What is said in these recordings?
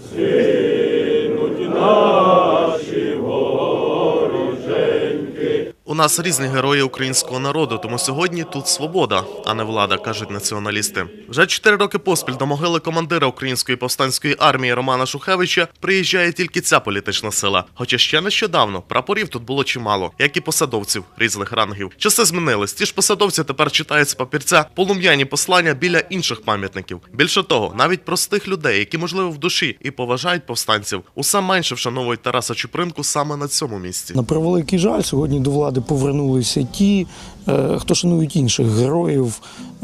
Yeah. Нас різні герої українського народу, тому сьогодні тут свобода, а не влада, кажуть націоналісти. Вже чотири роки поспіль до могили командира української повстанської армії Романа Шухевича приїжджає тільки ця політична сила. Хоча ще нещодавно прапорів тут було чимало, як і посадовців різних рангів. Часи змінились. Ті ж посадовці тепер читають з папірця полум'яні послання біля інших пам'ятників. Більше того, навіть простих людей, які можливо в душі і поважають повстанців, усе менше вшановують Тараса Чупринку саме на цьому місці. На превеликий жаль, сьогодні до влади повернулися ті, е, хто шанують інших героїв,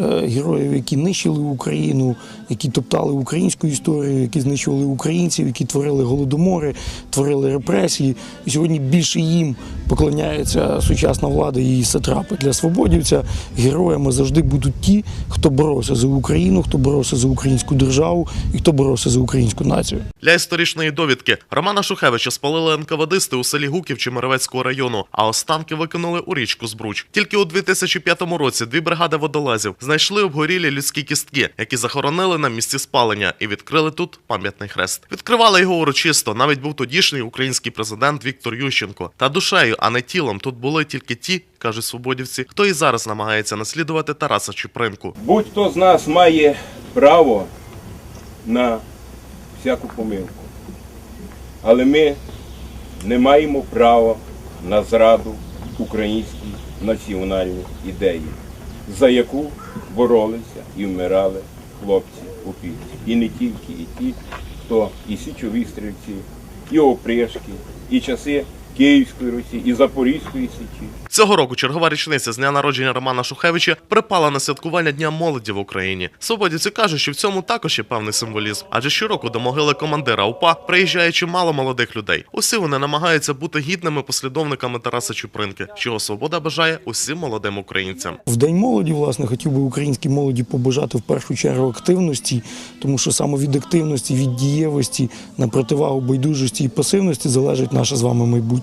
героїв, які нищили Україну, які топтали українську історію, які знищували українців, які творили голодомори, творили репресії. І сьогодні більше їм поклоняється сучасна влада і її сатрапи. Для свободівця героями завжди будуть ті, хто боровся за Україну, хто боровся за українську державу і хто боровся за українську націю. Для історичної довідки Романа Шухевича спалили НКВДисти у селі Гуків Чемеровецького району, а останки викинули у річку Збруч. Тільки у 2005 році дві бригади водолазів знайшли обгорілі людські кістки, які захоронили на місці спалення, і відкрили тут пам'ятний хрест. Відкривали його урочисто. Навіть був тодішній український президент Віктор Ющенко. Та душею, а не тілом, тут були тільки ті, кажуть свободівці, хто і зараз намагається наслідувати Тараса Чупринку. Будь-хто з нас має право на всяку помилку. Але ми не маємо права на зраду українській національній ідеї, за яку боролися і вмирали хлопці у піці. І не тільки і ті, хто і січові стрільці, і опришки, і часи Київської Русі, і Запорізької Січі. Цього року чергова річниця з дня народження Романа Шухевича припала на святкування Дня молоді в Україні. Свободівці кажуть, що в цьому також є певний символізм, адже щороку до могили командира УПА приїжджає чимало молодих людей. Усі вони намагаються бути гідними послідовниками Тараса Чупринки, чого свобода бажає усім молодим українцям. В День молоді, власне, хотів би українській молоді побажати в першу чергу активності, тому що саме від активності, від дієвості на противагу байдужості і пасивності залежить наше з вами майбутнє.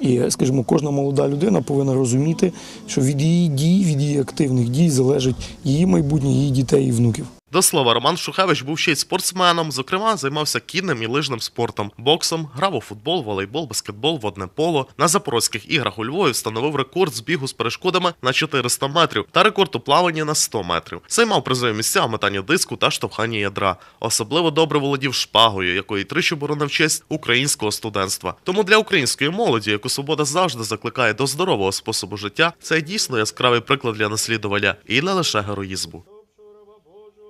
І, скажімо, кожна молода людина повинна розуміти, що від її дій, від її активних дій залежить її майбутнє, її дітей і внуків. До слова, Роман Шухевич був ще й спортсменом. Зокрема, займався кінним і лижним спортом, боксом, грав у футбол, волейбол, баскетбол, водне поло. На запорозьких іграх у Львові встановив рекорд збігу з перешкодами на 400 метрів та рекорд у плаванні на 100 метрів. Займав призові місця у метанні диску та штовханні ядра. Особливо добре володів шпагою, якої тричі боронив честь українського студентства. Тому для української молоді, яку свобода завжди закликає до здорового способу життя, це дійсно яскравий приклад для наслідування і не лише героїзму.